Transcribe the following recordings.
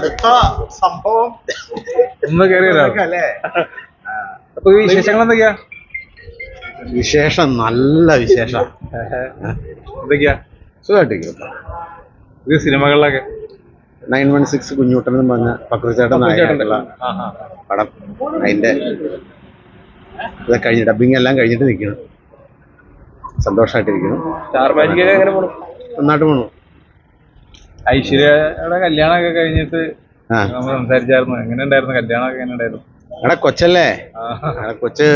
അടുത്ത സംഭവം ഒന്ന് അപ്പൊ വിശേഷങ്ങൾ എന്തൊക്കെയാ? വിശേഷം നല്ല വിശേഷം. എന്തൊക്കെയാ? സുഖമായിട്ടിരിക്കും ഇത് സിനിമകളിലൊക്കെ. നയൻ വൺ സിക്സ് കുഞ്ഞൂട്ടൻ എന്ന് പറഞ്ഞ പക്രുചേട്ടൻ നായകനായിട്ടുള്ള പടം. അതിന്റെ ഇത് കഴിഞ്ഞ് ഡബിങ് എല്ലാം കഴിഞ്ഞിട്ട് നിൽക്കണം സന്തോഷമായിട്ടിരിക്കുന്നു സ്റ്റാർ മാജിക് എങ്ങനെ പോണു? നന്നായിട്ട് പോണു. ഐശ്വര്യയുടെ കല്യാണമൊക്കെ കഴിഞ്ഞിട്ട് നമ്മൾ സംസാരിച്ചായിരുന്നു. എങ്ങനെ ഉണ്ടായിരുന്നു? കല്യാണമൊക്കെ എങ്ങനെ ഉണ്ടായിരുന്നു? അവിടെ കൊച്ചല്ലേ? അവിടെ കൊച്ച്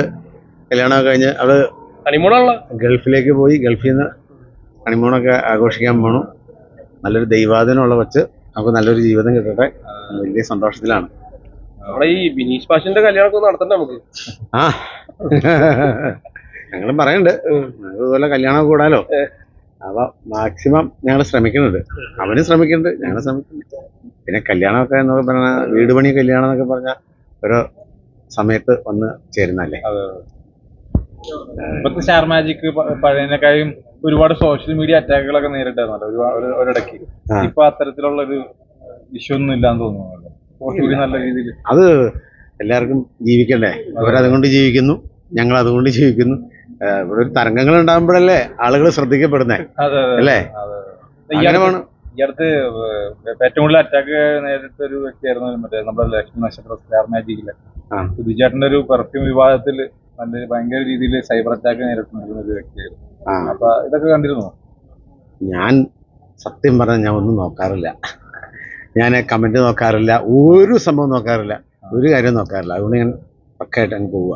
കല്യാണമൊക്കെ കഴിഞ്ഞ് അവൾ ഹണിമൂണുള്ള ഗൾഫിലേക്ക് പോയി. ഗൾഫിൽ നിന്ന് ഹണിമൂണൊക്കെ ആഘോഷിക്കാൻ പോണു. നല്ലൊരു ദൈവാധീനമുള്ള കൊച്ച്. നമുക്ക് നല്ലൊരു ജീവിതം കിട്ടട്ടെ. വലിയ സന്തോഷത്തിലാണ്. അവിടെ ഈ ബിനീഷ് പാഷിന്റെ കല്യാണമൊക്കെ നടത്തണ്ട നമുക്ക്? ആ. ഞങ്ങളും പറയണ്ട് അതുപോലെ ഇതുപോലെ കല്യാണം കൂടാലോ. അപ്പൊ മാക്സിമം ഞങ്ങൾ ശ്രമിക്കുന്നുണ്ട് അവനും ശ്രമിക്കുന്നുണ്ട് ഞങ്ങൾ ശ്രമിക്കുന്നുണ്ട്. പിന്നെ കല്യാണമൊക്കെ എന്നൊക്കെ പറഞ്ഞ വീട് പണി കല്യാണം എന്നൊക്കെ പറഞ്ഞ ഒരു സമയത്ത് വന്ന് ചേരുന്നല്ലേ ഇപ്പത്തെ സ്റ്റാർ മാജിക് പഴയതിനേക്കാളും ഒരുപാട് സോഷ്യൽ മീഡിയ അറ്റാക്കുകളൊക്കെ നേരിട്ടായിരുന്നല്ലോ ഒരുപാട് ഒരിടയ്ക്ക്. ഇപ്പൊ അത്തരത്തിലുള്ള ഒരു ഇഷ്യൂ ഒന്നും ഇല്ലാന്ന് തോന്നുന്നു നല്ല രീതിയിൽ അത് എല്ലാവർക്കും ജീവിക്കണ്ടേ? അവരതുകൊണ്ട് ജീവിക്കുന്നു ഞങ്ങൾ അതുകൊണ്ട് ജീവിക്കുന്നു. ഇവിടെ ഒരു തരംഗങ്ങൾ ഉണ്ടാകുമ്പോഴല്ലേ ആളുകൾ ശ്രദ്ധിക്കപ്പെടുന്നേ? അല്ലേ? ഈ അടുത്ത് ഏറ്റവും കൂടുതൽ അറ്റാക്ക് നേരിട്ട ഒരു വ്യക്തിയായിരുന്നു മറ്റേ നമ്മുടെ ലക്ഷ്മി നക്ഷത്ര സ്റ്റാർ മാജിക്കിൽ. സുധിചേട്ടന്റെ ഒരു പെർഫ്യൂം വിവാദത്തിൽ നല്ല ഭയങ്കര രീതിയിൽ സൈബർ അറ്റാക്ക് നേരിട്ടുകൊണ്ടിരുന്ന ഒരു വ്യക്തിയായിരുന്നു. അപ്പൊ ഇതൊക്കെ കണ്ടിരുന്നു? ഞാൻ സത്യം പറഞ്ഞാൽ ഞാൻ ഒന്നും നോക്കാറില്ല. ഞാൻ കമന്റ് നോക്കാറില്ല ഒരു സംഭവം നോക്കാറില്ല ഒരു കാര്യം നോക്കാറില്ല. അതുകൊണ്ട് ഞാൻ പക്കായിട്ട് അങ്ങ് പോവുക.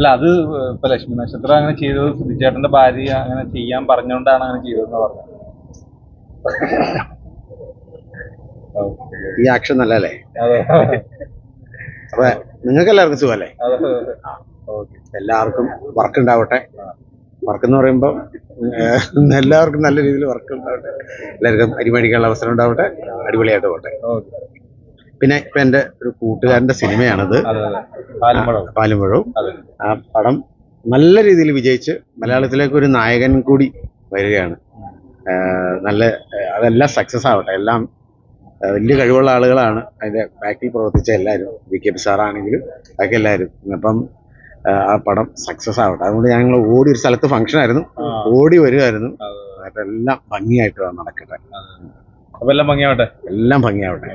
അല്ല അത് ഇപ്പൊ ലക്ഷ്മി നക്ഷത്രം അങ്ങനെ ചെയ്തത് സുധിച്ചേട്ടന്റെ ഭാര്യ അങ്ങനെ ചെയ്യാൻ പറഞ്ഞുകൊണ്ടാണ് അങ്ങനെ ചെയ്തതെന്ന് പറഞ്ഞത്. ഈ ആക്ഷൻ നല്ലല്ലേ അതെ. അപ്പൊ നിങ്ങൾക്ക് എല്ലാവർക്കും സുഖല്ലേ എല്ലാവർക്കും വർക്ക് ഉണ്ടാവട്ടെ വർക്ക് എന്ന് പറയുമ്പോൾ എല്ലാവർക്കും നല്ല രീതിയിൽ വർക്ക് ഉണ്ടാവട്ടെ എല്ലാവർക്കും അരിമേടിക്കാനുള്ള അവസരം ഉണ്ടാവട്ടെ. അടിപൊളിയായിട്ട് പോട്ടെ. പിന്നെ ഇപ്പൊ എന്റെ ഒരു കൂട്ടുകാരന്റെ സിനിമയാണത്. പാലുമ്പഴവും. ആ പടം നല്ല രീതിയിൽ വിജയിച്ച് മലയാളത്തിലേക്ക് ഒരു നായകൻ കൂടി വരികയാണ്. നല്ല അതെല്ലാം സക്സസ് ആവട്ടെ. എല്ലാം വലിയ കഴിവുള്ള ആളുകളാണ് അതിന്റെ ബാക്കിൽ പ്രവർത്തിച്ച എല്ലാവരും. വി കെ പി സാറാണെങ്കിലും ബാക്കി എല്ലാവരും. അപ്പം ആ, പടം സക്സസ് ആവട്ടെ. അതുകൊണ്ട് ഞങ്ങൾ ഓടി ഒരു സ്ഥലത്ത് ഫംഗ്ഷൻ ആയിരുന്നു. ഓടി വരുമായിരുന്നു എല്ലാം അതെല്ലാം ഭംഗിയായിട്ട് നടക്കട്ടെ. എല്ലാം ഭംഗിയാവട്ടെ? എല്ലാം ഭംഗിയാവട്ടെ.